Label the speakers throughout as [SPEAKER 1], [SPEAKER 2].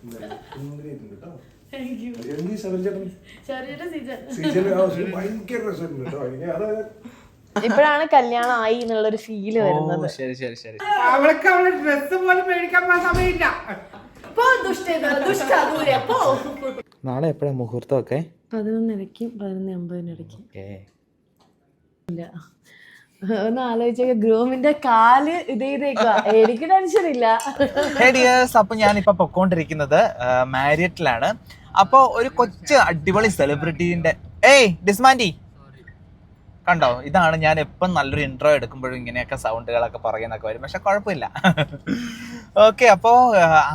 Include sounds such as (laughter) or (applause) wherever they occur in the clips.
[SPEAKER 1] സുന്ദരിയായിട്ടുണ്ട് കേട്ടോ.
[SPEAKER 2] Thank you
[SPEAKER 1] ഭയങ്കര രസമുണ്ട് കേട്ടോ. എനിക്ക് അത്
[SPEAKER 2] ഇപ്പോഴാണ് കല്യാണം ആയി എന്നുള്ള ഒരു ഫീൽ
[SPEAKER 3] വരുന്നത്. ശരി ശരി ശരി.
[SPEAKER 4] അവൾക്ക് അവളെ ഡ്രസ് പോലും മേടിക്കാൻ പോകാൻ സമയമില്ല.
[SPEAKER 2] പോ എപ്പോഴാ മുഹൂർത്തം ഒക്കെ
[SPEAKER 3] നാളെ
[SPEAKER 2] പതിനൊന്നരയ്ക്കും പതിനൊന്ന് അമ്പതിനിടയ്ക്കും
[SPEAKER 3] ഓക്കേ.
[SPEAKER 2] ഇല്ല. ഒന്ന് ആലോചിച്ചൊക്കെ. ഗ്രൂമിന്റെ കാൽ എനിക്ക് ടെൻഷൻ ഇല്ല.
[SPEAKER 3] അപ്പൊ ഞാനിപ്പോ പൊക്കോണ്ടിരിക്കുന്നത് മാരിയറ്റിലാണ്. അപ്പൊ ഒരു കൊച്ചു അടിപൊളി സെലിബ്രിറ്റീന്റെ ഏയ് ഡിസ്മാൻഡി. കണ്ടോ? ഇതാണ് ഞാൻ എപ്പം നല്ലൊരു ഇൻട്രോ എടുക്കുമ്പോഴും ഇങ്ങനെയൊക്കെ സൗണ്ടുകളൊക്കെ പറയുന്നൊക്കെ വരും. പക്ഷെ കുഴപ്പമില്ല. ഓക്കെ അപ്പോൾ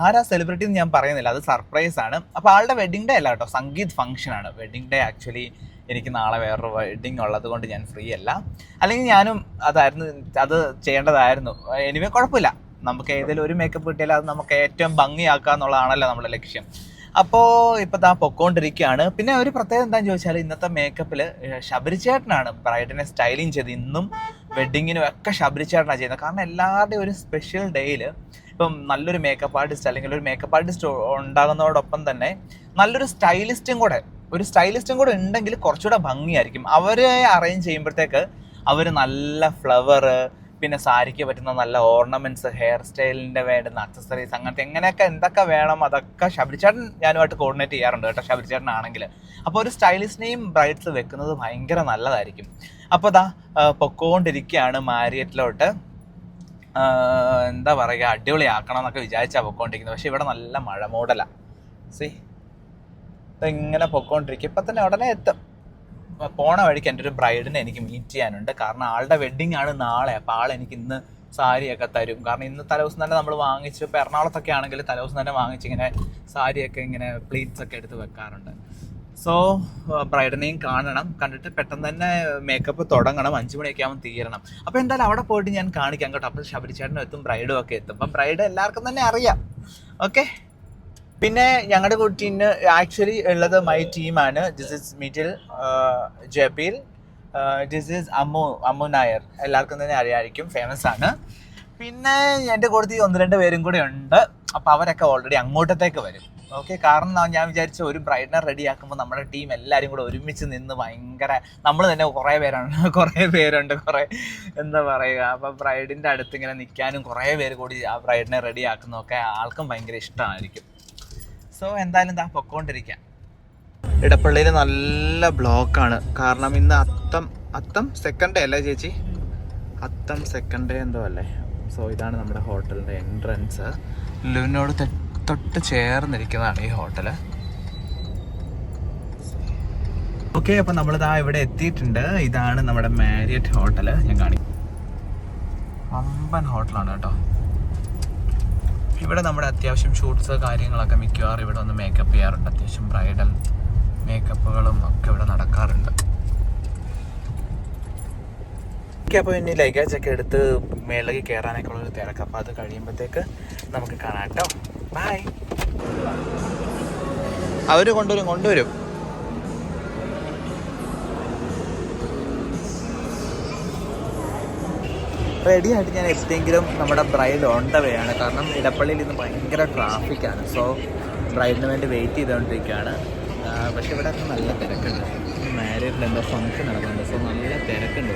[SPEAKER 3] ആരാ സെലിബ്രിറ്റി എന്ന് ഞാൻ പറയുന്നില്ല. അത് സർപ്രൈസ് ആണ്. അപ്പോൾ ആളുടെ വെഡിങ് ഡേ അല്ല കേട്ടോ. സംഗീത് ഫംഗ്ഷൻ ആണ്. വെഡിങ് ഡേ ആക്ച്വലി എനിക്ക് നാളെ വേറൊരു വെഡിങ് ഉള്ളത് കൊണ്ട് ഞാൻ ഫ്രീ അല്ല. അല്ലെങ്കിൽ ഞാനും അതായിരുന്നു അത് ചെയ്യേണ്ടതായിരുന്നു. എനിവേ കുഴപ്പമില്ല. നമുക്ക് ഏതെങ്കിലും ഒരു മേക്കപ്പ് കിട്ടിയാൽ അത് നമുക്ക് ഏറ്റവും ഭംഗിയാക്കുക എന്നുള്ളതാണല്ലോ നമ്മുടെ ലക്ഷ്യം. അപ്പോൾ ഇപ്പം താ പൊക്കോണ്ടിരിക്കുകയാണ്. പിന്നെ ഒരു പ്രത്യേകത എന്താണെന്ന് ചോദിച്ചാൽ ഇന്നത്തെ മേക്കപ്പിൽ ശബരിചേട്ടനാണ് ബ്രൈഡിനെ സ്റ്റൈലിങ് ചെയ്ത് ഇന്നും വെഡിങ്ങിനും ഒക്കെ ശബരിചേട്ടനാണ് ചെയ്യുന്നത്. കാരണം എല്ലാവരുടെയും ഒരു സ്പെഷ്യൽ ഡേയിൽ ഇപ്പം നല്ലൊരു മേക്കപ്പ് ആർട്ടിസ്റ്റ് അല്ലെങ്കിൽ ഒരു മേക്കപ്പ് ആർട്ടിസ്റ്റ് ഉണ്ടാകുന്നതോടൊപ്പം തന്നെ നല്ലൊരു സ്റ്റൈലിസ്റ്റും കൂടെ ഒരു സ്റ്റൈലിസ്റ്റും കൂടെ ഉണ്ടെങ്കിൽ കുറച്ചുകൂടെ ഭംഗിയായിരിക്കും. അവരെ അറേഞ്ച് ചെയ്യുമ്പോഴത്തേക്ക് അവർ നല്ല ഫ്ലവർ പിന്നെ സാരിക്ക് പറ്റുന്ന നല്ല ഓർണമെന്റ്സ് ഹെയർ സ്റ്റൈലിന്റെ വേണ്ടുന്ന അക്സസറീസ് അങ്ങനത്തെ എങ്ങനെയൊക്കെ എന്തൊക്കെ വേണം അതൊക്കെ ശബരിചേട്ടൻ ഞാനുമായിട്ട് കോർഡിനേറ്റ് ചെയ്യാറുണ്ട് കേട്ടോ ശബരിചേട്ടനാണെങ്കിൽ അപ്പോൾ ഒരു സ്റ്റൈലിസ്റ്റിനെയും ബ്രൈഡ്സ് വെക്കുന്നത് ഭയങ്കര നല്ലതായിരിക്കും. അപ്പോൾ ആ, പൊക്കോണ്ടിരിക്കുകയാണ് മാരിയറ്റിലോട്ട്. എന്താ പറയുക അടിപൊളിയാക്കണം എന്നൊക്കെ വിചാരിച്ചാൽ പൊക്കോണ്ടിരിക്കുന്നത്. പക്ഷേ ഇവിടെ നല്ല മഴ മൂടലാണ് സി ഇങ്ങനെ പൊക്കോണ്ടിരിക്കും. ഇപ്പം തന്നെ ഉടനെ എത്തും. പോണ വഴിക്ക് എന്റെ ഒരു ബ്രൈഡിനെ എനിക്ക് മീറ്റ് ചെയ്യാനുണ്ട്. കാരണം ആളുടെ വെഡ്ഡിങ് ആണ് നാളെ. അപ്പോൾ ആൾ എനിക്ക് ഇന്ന് സാരിയൊക്കെ തരും. കാരണം ഇന്ന് തലേദിവസം തന്നെ നമ്മൾ വാങ്ങിച്ച് ഇപ്പോൾ എറണാകുളത്തൊക്കെ ആണെങ്കിൽ തലേദിവസം തന്നെ വാങ്ങിച്ച് ഇങ്ങനെ സാരിയൊക്കെ ഇങ്ങനെ പ്ലീറ്റ്സ് ഒക്കെ എടുത്ത് വെക്കാറുണ്ട്. സോ ബ്രൈഡിനെയും കാണണം. കണ്ടിട്ട് പെട്ടെന്ന് തന്നെ മേക്കപ്പ് തുടങ്ങണം. അഞ്ച് മണിയൊക്കെ ആകുമ്പോൾ തീരണം. അപ്പോൾ എന്തായാലും അവിടെ പോയിട്ട് ഞാൻ കാണിക്കാം കേട്ടോ. അപ്പോൾ ശബരിച്ചേട്ടനും എത്തും ബ്രൈഡും ഒക്കെ എത്തും. അപ്പം ബ്രൈഡ് എല്ലാവർക്കും തന്നെ അറിയാം. ഓക്കെ പിന്നെ ഞങ്ങളുടെ കുട്ടീന് ആക്ച്വലി ഉള്ളത് മൈ ടീമാണ് this is middle Jabeel this is Ammu Ammu Nair എല്ലാവർക്കും തന്നെ അറിയാമായിരിക്കും ഫേമസ് ആണ്. പിന്നെ എന്റെ കൂട്ടത്തിൽ ഒന്ന് രണ്ട് പേരും കൂടെ ഉണ്ട്. അപ്പോൾ അവരൊക്കെ ഓൾറെഡി അങ്ങോട്ടത്തേക്ക് വരും. ഓക്കെ കാരണം ഞാൻ വിചാരിച്ച ഒരു ബ്രൈഡിനെ റെഡി ആക്കുമ്പോൾ നമ്മുടെ ടീം എല്ലാവരും കൂടെ ഒരുമിച്ച് നിന്ന് ഭയങ്കര നമ്മൾ തന്നെ കുറേ പേരാണ് (laughs) കുറേ പേരുണ്ട് കുറേ എന്താ പറയുക അപ്പം ബ്രൈഡിന്റെ അടുത്ത് ഇങ്ങനെ നിൽക്കാനും കുറേ പേര് കൂടി ആ ബ്രൈഡിനെ റെഡി ആക്കുന്നതൊക്കെ ആൾക്കും ഭയങ്കര ഇഷ്ടമായിരിക്കും സോ എന്തായാലും എന്താ പൊക്കോണ്ടിരിക്കാം. ഇടപ്പള്ളിയിൽ നല്ല ബ്ലോക്കാണ്. കാരണം ഇന്ന് അത്തം അത്തം സെക്കൻഡ് ഡേ അല്ലേ ചേച്ചി? അത്തം സെക്കൻഡ് ഡേ എന്തോ അല്ലേ? സോ ഇതാണ് നമ്മുടെ ഹോട്ടലിന്റെ എൻട്രൻസ് ലുവിനോട് തൊട്ട് ചേർന്നിരിക്കുന്നതാണ് ഈ ഹോട്ടൽ. ഓക്കെ നമ്മൾ നമ്മളിതാ ഇവിടെ എത്തിയിട്ടുണ്ട്. ഇതാണ് നമ്മുടെ മാരിയറ്റ് ഹോട്ടൽ. ഞാൻ കാണിക്കും അമ്പൻ ഹോട്ടലാണ് കേട്ടോ. ഇവിടെ നമ്മുടെ അത്യാവശ്യം ഷൂട്ട്സ് കാര്യങ്ങളൊക്കെ മിക്കവാറും ഇവിടെ ഒന്ന് മേക്കപ്പ് ചെയ്യാറുണ്ട്. അത്യാവശ്യം ബ്രൈഡൽ മേക്കപ്പുകളും ഒക്കെ ഇവിടെ നടക്കാറുണ്ട്. അപ്പോൾ ഇനി ലഗേജ് ഒക്കെ എടുത്ത് മേളിലേക്ക് കയറാനൊക്കെ ഉള്ളൊരു തിരക്ക്. അപ്പോൾ അത് കഴിയുമ്പോഴത്തേക്ക് നമുക്ക് കാണാം കേട്ടോ. ബായ് അവർ കൊണ്ടുവരും കൊണ്ടുവരും. റെഡി ആയിട്ട് ഞാൻ എത്തിയെങ്കിലും നമ്മുടെ ബ്രൈഡ് ഓൺ ദ വേ ആണ്. കാരണം ഇടപ്പള്ളിയിൽ ഇന്ന് ഭയങ്കര ട്രാഫിക്കാണ് സോ ബ്രൈഡിന് വേണ്ടി വെയിറ്റ് ചെയ്തുകൊണ്ടിരിക്കുകയാണ്. പക്ഷെ ഇവിടെ നല്ല തിരക്കുണ്ട്. മാരീഡിൽ എന്തോ ഫംഗ്ഷൻ നടക്കുന്നുണ്ട്. സോ നല്ല തിരക്കുണ്ട്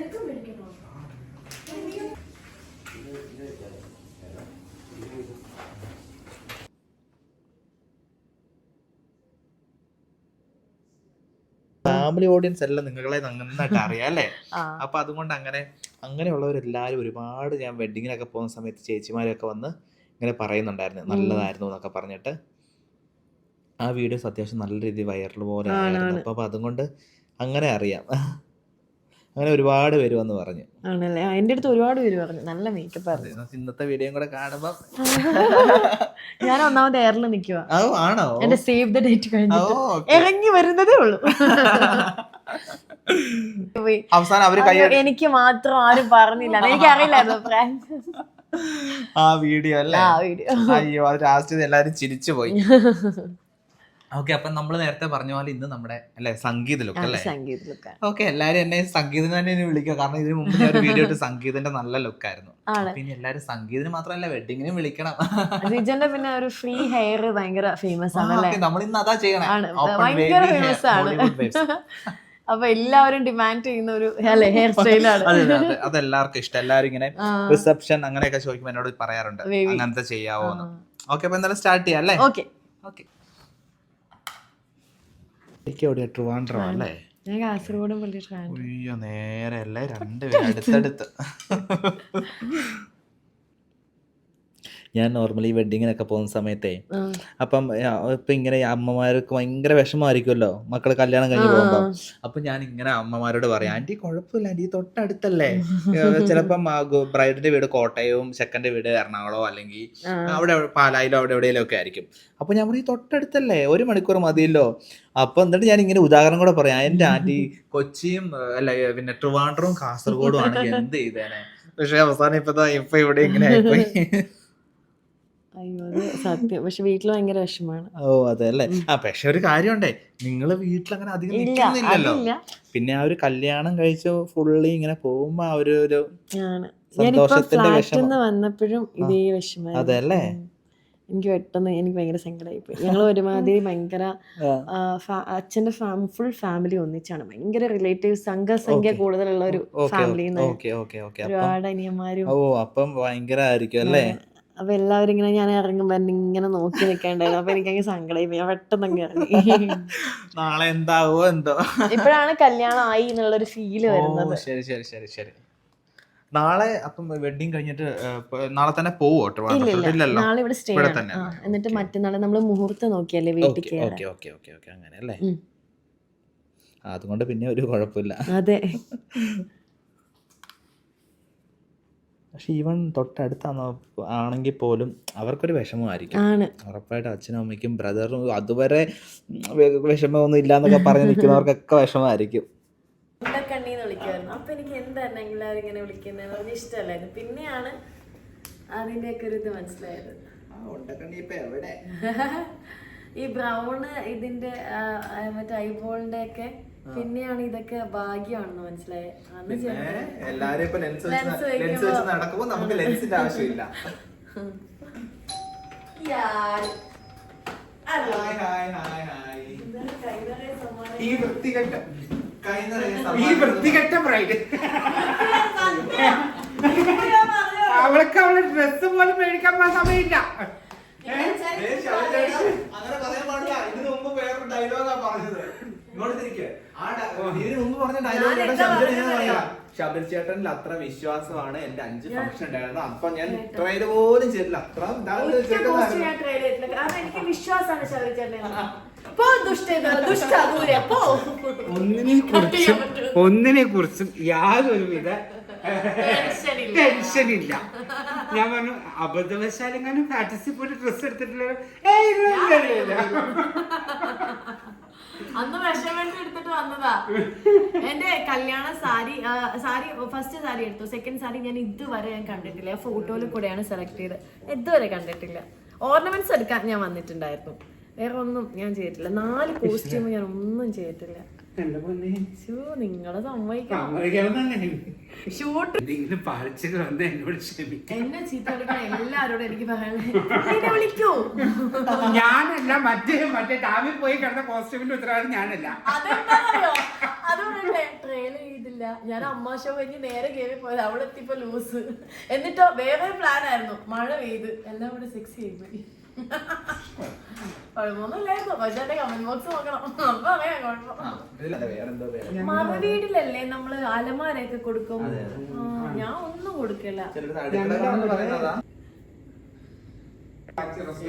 [SPEAKER 3] ഫാമിലി ഓഡിയൻസ് എല്ലാം നിങ്ങളെ നന്നായിട്ട് അറിയാം അല്ലേ? അപ്പൊ അതുകൊണ്ട് അങ്ങനെ അങ്ങനെയുള്ളവരെല്ലാവരും ഒരുപാട് ഞാൻ വെഡിങ്ങിനൊക്കെ പോകുന്ന സമയത്ത് ചേച്ചിമാരൊക്കെ വന്ന് ഇങ്ങനെ പറയുന്നുണ്ടായിരുന്നു. നല്ലതായിരുന്നു എന്നൊക്കെ പറഞ്ഞിട്ട്. ആ വീഡിയോസ് അത്യാവശ്യം നല്ല രീതിയിൽ വൈറൽ പോലെ ആയിരുന്നു. അപ്പൊ അതുകൊണ്ട് അങ്ങനെ അറിയാം. അങ്ങനെ ഒരുപാട് പേര് വന്ന് പറഞ്ഞു.
[SPEAKER 2] ആണല്ലേ? എന്റെ അടുത്ത് ഒരുപാട് പേര് പറഞ്ഞു. നല്ല മേക്കപ്പ് ആയിരുന്നു.
[SPEAKER 3] ഇന്നത്തെ വീഡിയോ കൂടെ കാണുമ്പോൾ (laughs)
[SPEAKER 2] ഞാൻ ഒന്നാമത് എയറിൽ നിൽക്കുക
[SPEAKER 3] ഓ ആണോ?
[SPEAKER 2] എന്റെ സേവ് ദ ഡേറ്റ് കഴിഞ്ഞിട്ട്. ഇറങ്ങി വരുന്നതേ ഉള്ളൂ. (laughs)
[SPEAKER 3] അവസാനം
[SPEAKER 2] അവർ എനിക്ക് മാത്രം ആരും പറഞ്ഞില്ല. എനിക്ക് അറിയില്ലായിരുന്നു
[SPEAKER 3] ആ വീഡിയോ അല്ലേ?
[SPEAKER 2] ആ വീഡിയോ
[SPEAKER 3] അയ്യോ അത് ലാസ്റ്റ് എല്ലാരും ചിരിച്ചു പോയി (laughs) ഓക്കെ അപ്പൊ നമ്മൾ നേരത്തെ പറഞ്ഞ പോലെ ഇന്ന് നമ്മുടെ അല്ലെ സംഗീത ലുക്ക് അല്ലേ?
[SPEAKER 2] ലുക്ക്
[SPEAKER 3] ഓക്കെ എല്ലാരും എന്നെ സംഗീതം തന്നെ എന്നെ വിളിക്കുക. കാരണം ഇതിന് മുമ്പ് ഞാൻ ഒരു വീഡിയോ ഇട്ട് സംഗീതന്റെ നല്ല ലുക്കായിരുന്നു
[SPEAKER 2] ആയിരുന്നു.
[SPEAKER 3] പിന്നെ എല്ലാരും സംഗീതത്തിന് മാത്രമല്ല വെഡിങ്ങിനും വിളിക്കണം.
[SPEAKER 2] റിജന്റെ പിന്നെ ഒരു ഫ്രീ ഹെയർ ഭയങ്കര ഫേമസ് ആണ്
[SPEAKER 3] നമ്മൾ ഇന്ന് അതാ ചെയ്യണം.
[SPEAKER 2] ഭയങ്കര ഫേമസ് ആണ്. (laughs) അപ്പൊ എല്ലാവരും ഡിമാൻഡ് ചെയ്യുന്ന ഒരു അല്ലെ ഹെയർ സ്റ്റൈലാണ്
[SPEAKER 3] അതെ എല്ലാവർക്കും ഇഷ്ടം. എല്ലാവരും ഇങ്ങനെ റിസപ്ഷൻ അങ്ങനെയൊക്കെ ചോദിക്കുമ്പോൾ എന്നോട് പറയാറുണ്ട്. അങ്ങനത്തെ ചെയ്യാവോ ഓക്കെ അപ്പൊ എന്തായാലും സ്റ്റാർട്ട് ചെയ്യാം അല്ലേ?
[SPEAKER 2] ഓക്കെ.
[SPEAKER 3] ഓക്കെ. എവിടെയാ ട്രിവാൻഡ്രം അല്ലേ
[SPEAKER 2] ഞാൻ കാസർഗോഡും പള്ളി ട്രാൻ
[SPEAKER 3] അയ്യോ നേരെ അല്ലേ? രണ്ടുപേരും അടുത്തടുത്ത്. (laughs) ഞാൻ നോർമലി വെഡിങ്ങിനൊക്കെ പോകുന്ന സമയത്തേ അപ്പം ഇപ്പൊ ഇങ്ങനെ അമ്മമാർക്ക് ഭയങ്കര വിഷമമായിരിക്കുമല്ലോ മക്കൾ കല്യാണം കഴിഞ്ഞ് പോകുമ്പോ. അപ്പൊ ഞാൻ ഇങ്ങനെ അമ്മമാരോട് പറയാം ആന്റി കുഴപ്പമില്ല ആന്റി തൊട്ടടുത്തല്ലേ? ചിലപ്പം ബ്രൈഡിന്റെ വീട് കോട്ടയവും ചെക്കന്റെ വീട് എറണാകുളമോ അല്ലെങ്കിൽ അവിടെ പാലായിലോ അവിടെ എവിടെയെങ്കിലും ഒക്കെ ആയിരിക്കും. അപ്പൊ ഞാൻ പറയും തൊട്ടടുത്തല്ലേ? ഒരു മണിക്കൂർ മതിയല്ലോ. അപ്പൊ എന്നിട്ട് ഞാൻ ഇങ്ങനെ ഉദാഹരണം കൂടെ പറയാം എന്റെ ആന്റി കൊച്ചിയും അല്ല പിന്നെ ട്രിവാൻഡ്രവും കാസർഗോഡും ആണെങ്കിൽ (laughs) എന്ത് ചെയ്തേനെ? പക്ഷെ അവസാനം ഇപ്പൊ ഇപ്പൊ ഇവിടെ ഇങ്ങനെ ആയിപ്പോയി.
[SPEAKER 2] അയ്യോ അത് സത്യം. പക്ഷെ വീട്ടിൽ ഭയങ്കര വിഷമാണ്
[SPEAKER 3] ഓ അതെ അല്ലേ? ആ പക്ഷെ ഒരു കാര്യമുണ്ടേ. നിങ്ങൾ വീട്ടിൽ അങ്ങനെ അധികം നിൽക്കുന്നില്ലല്ലോ. പിന്നെ ആ ഒരു കല്യാണം കഴിച്ച് ഫുള്ളി ഇങ്ങനെ പോകുമ്പോ ആ ഒരു ഒരു സന്തോഷത്തിന്റെ വിഷമം.
[SPEAKER 2] വന്നപ്പോഴും ഇതേ വിഷമം
[SPEAKER 3] അതെ അല്ലേ?
[SPEAKER 2] എനിക്ക് പെട്ടെന്ന് എനിക്ക് ഭയങ്കര സങ്കടമായി പോയി ഞങ്ങൾ ഒരുമാതിരി ഭയങ്കര അച്ഛന്റെ ഫുൾ ഫാമിലി ഒന്നിച്ചാണ്. ഭയങ്കര റിലേറ്റീവ് സംഘസംഖ്യ കൂടുതലുള്ള ഒരു ഫാമിലി ഒരുപാട് അനിയന്മാരും.
[SPEAKER 3] ഓ അപ്പം ഭയങ്കര ആയിരിക്കും അല്ലേ
[SPEAKER 2] അപ്പൊ എല്ലാവരും ഇങ്ങനെ ഞാൻ ഇറങ്ങുമ്പോ എന്നെ ഇങ്ങനെ നോക്കി നിൽക്കണ്ടായിരുന്നു അപ്പൊ എനിക്കങ്ങ് സങ്കടമായി പോയി. ഞാൻ പെട്ടെന്ന് അങ്ങ് ഇറങ്ങി.
[SPEAKER 3] നാളെ എന്താവോ എന്തോ.
[SPEAKER 2] ഇപ്പോഴാണ് കല്യാണം ആയി എന്നുള്ളൊരു ഫീൽ
[SPEAKER 3] ഓ
[SPEAKER 2] വരുന്നത്.
[SPEAKER 3] ശരി ശരി ശരി ശരി. നാളെ അപ്പം വെഡിങ് കഴിഞ്ഞിട്ട് ഏ, പ- നാളെ തന്നെ പോവോ ട്രിവാൻഡ്രത്തോട്ട്?
[SPEAKER 2] ഇല്ല
[SPEAKER 3] ഇല്ലല്ലോ.
[SPEAKER 2] നാളെ ഇവിടെ സ്റ്റേ
[SPEAKER 3] ഇവിടെ
[SPEAKER 2] ആണ്.
[SPEAKER 3] തന്നെ.
[SPEAKER 2] ആ, എന്നിട്ട് മറ്റന്നാൾ നമ്മൾ മുഹൂർത്തം നോക്കിയല്ലേ വീട്ടിൽ
[SPEAKER 3] ഓക്കെ
[SPEAKER 2] കയറാൻ.
[SPEAKER 3] Okay okay okay okay. അങ്ങനെ അല്ലേ?
[SPEAKER 2] ഉം.
[SPEAKER 3] ആ, അതുകൊണ്ട് പിന്നെ ഒരു കുഴപ്പമില്ല.
[SPEAKER 2] അതെ.
[SPEAKER 3] പക്ഷെ ഈവൻ തൊട്ടടുത്താണോ ആണെങ്കിൽ പോലും അവർക്കൊരു വിഷമമായിരിക്കും.
[SPEAKER 2] ഉറപ്പായിട്ട്
[SPEAKER 3] ഉറപ്പായിട്ടും അച്ഛനും അമ്മയ്ക്കും ബ്രദറും അതുവരെ വിഷമമൊന്നും ഇല്ലാന്നൊക്കെ പറഞ്ഞ് നിൽക്കുന്നവർക്കൊക്കെ വിഷമമായിരിക്കും.
[SPEAKER 2] കണ്ണീന്ന് വിളിക്കുമായിരുന്നു അപ്പൊ എനിക്ക് എന്തായിരുന്നു എല്ലാവരും ഇങ്ങനെ വിളിക്കുന്നത്? പറഞ്ഞ ഇഷ്ടമല്ലായിരുന്നു. പിന്നെയാണ് അതിന്റെയൊക്കെ ഒരു ഇത് മനസ്സിലായത്. (laughs) ഈ ബ്രൗണ് ഇതിന്റെ മറ്റേ ഐബോളിന്റെ ഒക്കെ പിന്നെയാണ് ഇതൊക്കെ ഭാഗ്യമാണെന്ന് മനസ്സിലായി.
[SPEAKER 3] എല്ലാരും ഇപ്പൊ ലെൻസ് വെച്ച് ലെൻസ് വെച്ച് നമുക്ക് ലെൻസിന്റെ ആവശ്യമില്ല.
[SPEAKER 4] ഈ വൃത്തികെട്ട ഈ. വൃത്തികെട്ട ബ്രൈഡ് അവൾക്ക് അവളുടെ ഡ്രസ്സ് പോലും മേടിക്കാൻ പോകാൻ സമയമില്ല.
[SPEAKER 3] അങ്ങനെ പറയാൻ പാടില്ല. ഇതിന് മുമ്പ് വേറൊരു ഡയലോഗാ പറഞ്ഞത്. ശബരി ചേട്ടനിൽ അത്ര വിശ്വാസമാണ് എന്റെ അഞ്ച് ഫംഗ്ഷൻ ഉണ്ടായിരുന്നത്. അപ്പൊ ഞാൻ ട്രൈ പോലും ചെയ്തില്ല അത്ര
[SPEAKER 2] എനിക്ക് വിശ്വാസമാണ് പോ
[SPEAKER 4] ഒന്നിനെ കുറിച്ചും യാതൊരുവിധ. ടെൻഷൻ ഇല്ല ഞാൻ പറഞ്ഞു അബദ്ധവശാലെങ്ങാനും ഫാറ്റസി പോയിട്ട് ഡ്രസ് എടുത്തിട്ടില്ല
[SPEAKER 2] അന്ന് മെഷർമെന്റ് എടുത്തിട്ട് വന്നതാ. എന്റെ കല്യാണ സാരി സാരി ഫസ്റ്റ് സാരി എടുത്തു. സെക്കൻഡ് സാരി ഞാൻ ഇതുവരെ ഞാൻ കണ്ടിട്ടില്ല. ഫോട്ടോയിൽ കൂടെയാണ് സെലക്ട് ചെയ്തത് ഇതുവരെ കണ്ടിട്ടില്ല. ഓർണമെന്റ്സ് എടുക്കാൻ ഞാൻ വന്നിട്ടുണ്ടായിരുന്നു. വേറെ ഒന്നും ഞാൻ ചെയ്തിട്ടില്ല. നാല് കോസ്റ്റ്യൂം ഞാൻ ഒന്നും ചെയ്തിട്ടില്ല. നിങ്ങളെ സമ്മതിക്കണം
[SPEAKER 4] സമ്മതിക്കണം തന്നെ.
[SPEAKER 2] ഷൂട്ട്.
[SPEAKER 4] എന്തെങ്കിലും പാളിച്ചകൾ വന്ന് എന്നോട് ക്ഷമിക്കും
[SPEAKER 2] എന്നെ ചീത്ത വിളിക്കാൻ എല്ലാരോടും എനിക്ക് പറയാനുള്ളത് വിളിക്കൂ.
[SPEAKER 4] ഞാനല്ല മറ്റേ മറ്റേ ഡാമിൽ പോയി കിടന്ന കോസ്റ്റ്യൂമിന്റെ ഉത്തരവാദിത്വം ഞാനല്ല.
[SPEAKER 2] അതെന്താണെന്നറിയോ? അതുകൊണ്ടല്ലേ ട്രെയിൻ ചെയ്തില്ല. ഞാൻ അമ്മ ഷോ കഴിഞ്ഞ് നേരെ കയറി പോയത്. അവിടെ എത്തിയപ്പോ ലൂസ് എന്നിട്ടോ വേറെ പ്ലാൻ ആയിരുന്നു. മഴ പെയ്ത്. എല്ലാം കൂടെ സെക്സ് ചെയ്തു പോയി. കുഴപ്പമൊന്നുമില്ലായിരുന്നു പക്ഷെ എന്റെ കമന്റ് ബോക്സ് നോക്കണം. അപ്പൊ അറിയാം കുഴപ്പം.
[SPEAKER 3] ഇതിലല്ല, വേറെന്തോ പേര്.
[SPEAKER 2] മറുവീടിലല്ലേ നമ്മൾ അലമാരയൊക്കെ കൊടുക്കും? ഞാൻ ഒന്നും കൊടുക്കില്ല.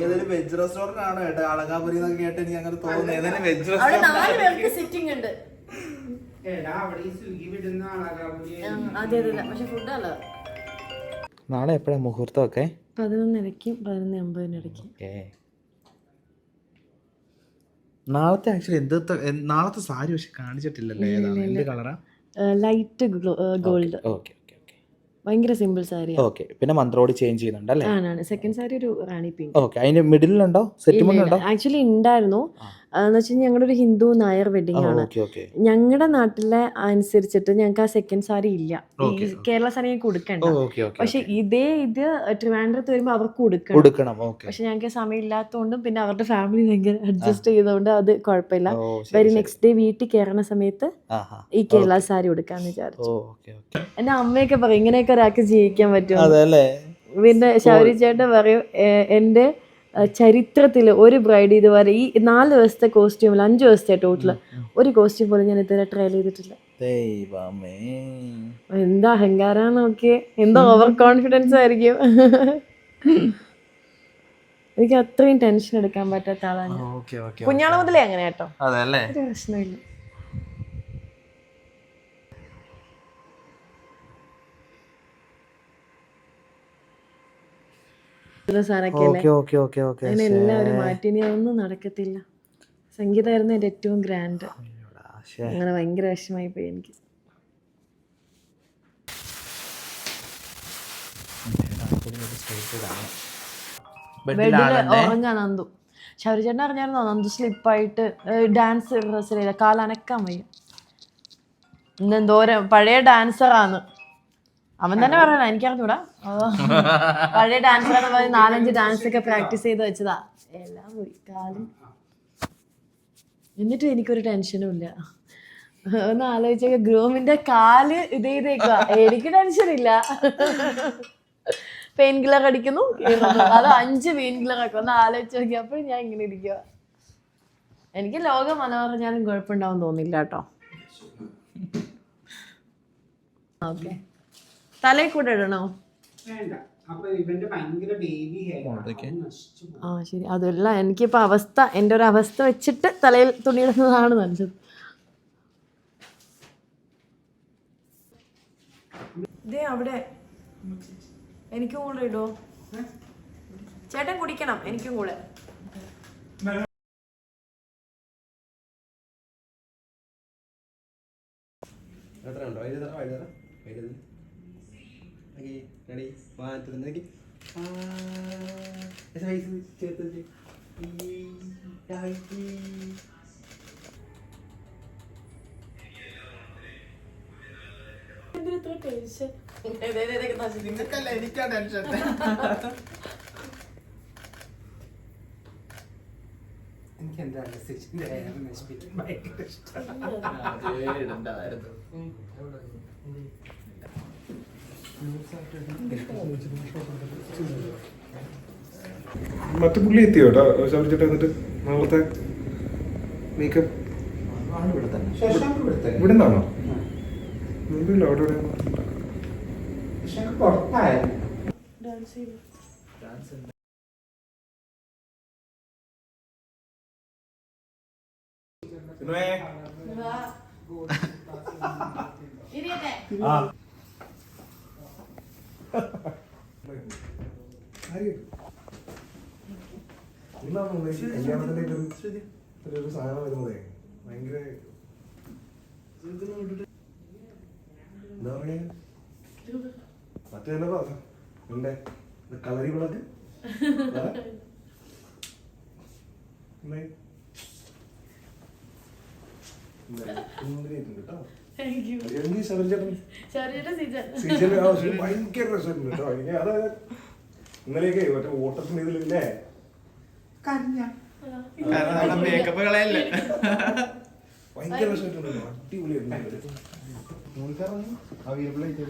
[SPEAKER 3] ഏതൊരു വെജ് റെസ്റ്റോറന്റ് ആണോ കേട്ടോ അളകാപുരി എന്നൊക്കെ കേട്ട് എനിക്ക് അങ്ങനെ തോന്നുന്നു. ഏതൊരു വെജ്
[SPEAKER 2] അവിടെ നാല്
[SPEAKER 3] റെസ്റ്റോറന്റ്
[SPEAKER 2] പേർക്ക് സിറ്റിംഗ് ഉണ്ട്. അതെ അതെ പക്ഷെ ഫുഡ് അല്ല
[SPEAKER 3] നാളെ എപ്പോഴാണ് മുഹൂർത്തമൊക്കെ?
[SPEAKER 2] പതിനൊന്നരയ്ക്കും പതിനൊന്ന് അമ്പതിനിടയ്ക്കും
[SPEAKER 3] ഓക്കേ. നാളത്തെ ആക്ച്വലി എന്തത്തെ നാളത്തെ സാരി പക്ഷെ കാണിച്ചിട്ടില്ലല്ലേ. ഏതാണ്? എന്ത് കളറാ
[SPEAKER 2] ലൈറ്റ് ഗോൾഡ്
[SPEAKER 3] ഓക്കെ
[SPEAKER 2] ഭയങ്കര സിമ്പിൾ സാരി
[SPEAKER 3] ഓക്കെ പിന്നെ മന്ത്രോടി ചേഞ്ച് ചെയ്യുന്നുണ്ട് അല്ലേ
[SPEAKER 2] സെക്കൻഡ് സാരി ഒരു റാണി പിങ്ക്
[SPEAKER 3] ഓക്കെ അതിന്റെ മിഡിലുണ്ടോ സെറ്റ് ഉണ്ടോ?
[SPEAKER 2] ആക്ച്വലി ഉണ്ടായിരുന്നു. എന്ന് വെച്ചാൽ ഞങ്ങളുടെ ഒരു ഹിന്ദു നായർ വെഡിങ് ആണ്. ഞങ്ങളുടെ നാട്ടിലെ അനുസരിച്ചിട്ട് ഞങ്ങൾക്ക് ആ സെക്കൻഡ് സാരി ഇല്ല. ഈ കേരള സാരി ഞങ്ങൾക്ക് കൊടുക്കണ്ട. പക്ഷെ ഇതേ ഇത് ട്രിവാൻഡ്രത്ത് വരുമ്പോൾ അവർക്ക് കൊടുക്കണം. പക്ഷെ ഞങ്ങൾക്ക് സമയം ഇല്ലാത്തതുകൊണ്ടും പിന്നെ അവരുടെ ഫാമിലി ഭയങ്കര അഡ്ജസ്റ്റ് ചെയ്തതുകൊണ്ട് അത് കുഴപ്പമില്ല വരി നെക്സ്റ്റ് ഡേ വീട്ടിൽ കയറുന്ന സമയത്ത് ഈ കേരള സാരി കൊടുക്കാന്ന് വിചാരിച്ചു. എന്റെ അമ്മയൊക്കെ പറയും ഇങ്ങനെയൊക്കെ ഒരാൾക്ക് ജീവിക്കാൻ പറ്റും പിന്നെ ശൗരി ചേട്ടൻ പറയും എന്റെ ചരിത്രത്തിൽ ഒരു ബ്രൈഡ് ഇതുവരെ ഈ നാല് ദിവസത്തെ കോസ്റ്റ്യൂമിൽ അഞ്ച് ദിവസത്തെ ടോട്ടൽ ഒരു കോസ്റ്റ്യൂം പോലും ഞാൻ ഇതുവരെ ട്രയൽ ചെയ്തിട്ടില്ല. എന്താ അഹങ്കാരാന്ന് നോക്കിയേ. എന്താ ഓവർ കോൺഫിഡൻസ് ആയിരിക്കും. എനിക്ക് അത്രയും ടെൻഷൻ എടുക്കാൻ പറ്റാത്ത ആളാണ് കുഞ്ഞാളെ മുതലേ അങ്ങനെ കേട്ടോ. പ്രശ്നമില്ല. സാറൊക്കെ
[SPEAKER 3] ഓക്കെ ഓക്കെ ഓക്കെ ഓക്കെ.
[SPEAKER 2] അങ്ങനെ എല്ലാവരും മാറ്റി ഇനി അതൊന്നും നടക്കത്തില്ല. സംഗീതമായിരുന്നു എന്റെ ഏറ്റവും ഗ്രാൻഡ്. അങ്ങനെ ഭയങ്കര വിഷമായി പോയി എനിക്ക്. ഉറങ്ങാൻ നന്ദു. ശൗരിചേട്ടൻ അറിഞ്ഞായിരുന്നോ? നന്ദു സ്ലിപ്പായിട്ട് ഡാൻസ് റിഹേഴ്സൽ ചെയ്ത? കാലനക്കാൻ വയ്യ. ഇന്ന് എന്തോരം പഴയ ഡാൻസറാന്ന്. അവൻ തന്നെ പറയണ എനിക്കറിഞ്ഞൂടാ. പഴയ ഡാൻസ് പറഞ്ഞ് നാലഞ്ച് ഡാൻസ് ഒക്കെ പ്രാക്ടീസ് ചെയ്ത് വെച്ചതാ. എല്ലാം പോയി കാലും. എന്നിട്ടും എനിക്കൊരു ടെൻഷനും ഇല്ല. ഒന്ന് ആലോചിച്ചൊക്കെ ഗ്രൂമിന്റെ കാൽ ഇത് ചെയ്തേക്കുക എനിക്ക് ടെൻഷൻ ഇല്ല. പെയിൻ കില്ലർ അടിക്കുന്നു. അത് അഞ്ച് പെയിൻ കില്ലർ ആക്കും. ഒന്ന് ആലോചിച്ച് നോക്കി അപ്പോഴും ഞാൻ ഇങ്ങനെ ഇരിക്കുക എനിക്ക് ലോകം മനോഹരഞ്ഞാലും കുഴപ്പമുണ്ടാവും തോന്നില്ല കേട്ടോ. ഓക്കെ തലയിൽ കൂടെ ഇടണോ ആ ശരി. അതല്ല എനിക്കിപ്പോ അവസ്ഥ എന്റെ ഒരു അവസ്ഥ വെച്ചിട്ട് തലയിൽ തുണിയിടുന്നതാണ് നല്ലത്. ഇതേ അവിടെ. എനിക്കും കൂടെ ഇടോ. ചേട്ടൻ കുടിക്കണം എനിക്കും കൂടെ.
[SPEAKER 1] എത്ര ഉണ്ടോ അതിന് റെഡി ചേർത്ത്
[SPEAKER 4] എനിക്ക് ഹെയർ നശിപ്പിക്കാൻ ഭയങ്കര ഇഷ്ടം
[SPEAKER 1] മറ്റു പുള്ളി എത്തിയോ കേട്ടോ? ശബരിച്ചിട്ട് എന്നിട്ട് നാളത്തെ മേക്കപ്പ് ഇവിടെ നിന്നാണോ മുമ്പില്ല അവിടെ
[SPEAKER 4] ഇവിടെ ആ
[SPEAKER 1] ആര്? ഇന്നാണോ ഈ കല്യാണത്തിന്റെ ഒക്കെ ഒരു സാധനം വരുന്നതേ. ഭയങ്കര എന്താ പറയാ? മറ്റേ എന്നാ പറഞ്ഞ എന്റെ കളരി വിളക്ക്? എന്താ? ഭയങ്കര രസമുണ്ട് കേട്ടോ. എനിക്ക് അത് ഇന്നലെയൊക്കെ മറ്റേ ഓട്ടത്തിന്റെ ഇതിലില്ലേ? ഭയങ്കര രസമായിട്ടുണ്ട് അടിപൊളിയായിരുന്നു. അവൈലബിൾ ആയിട്ട്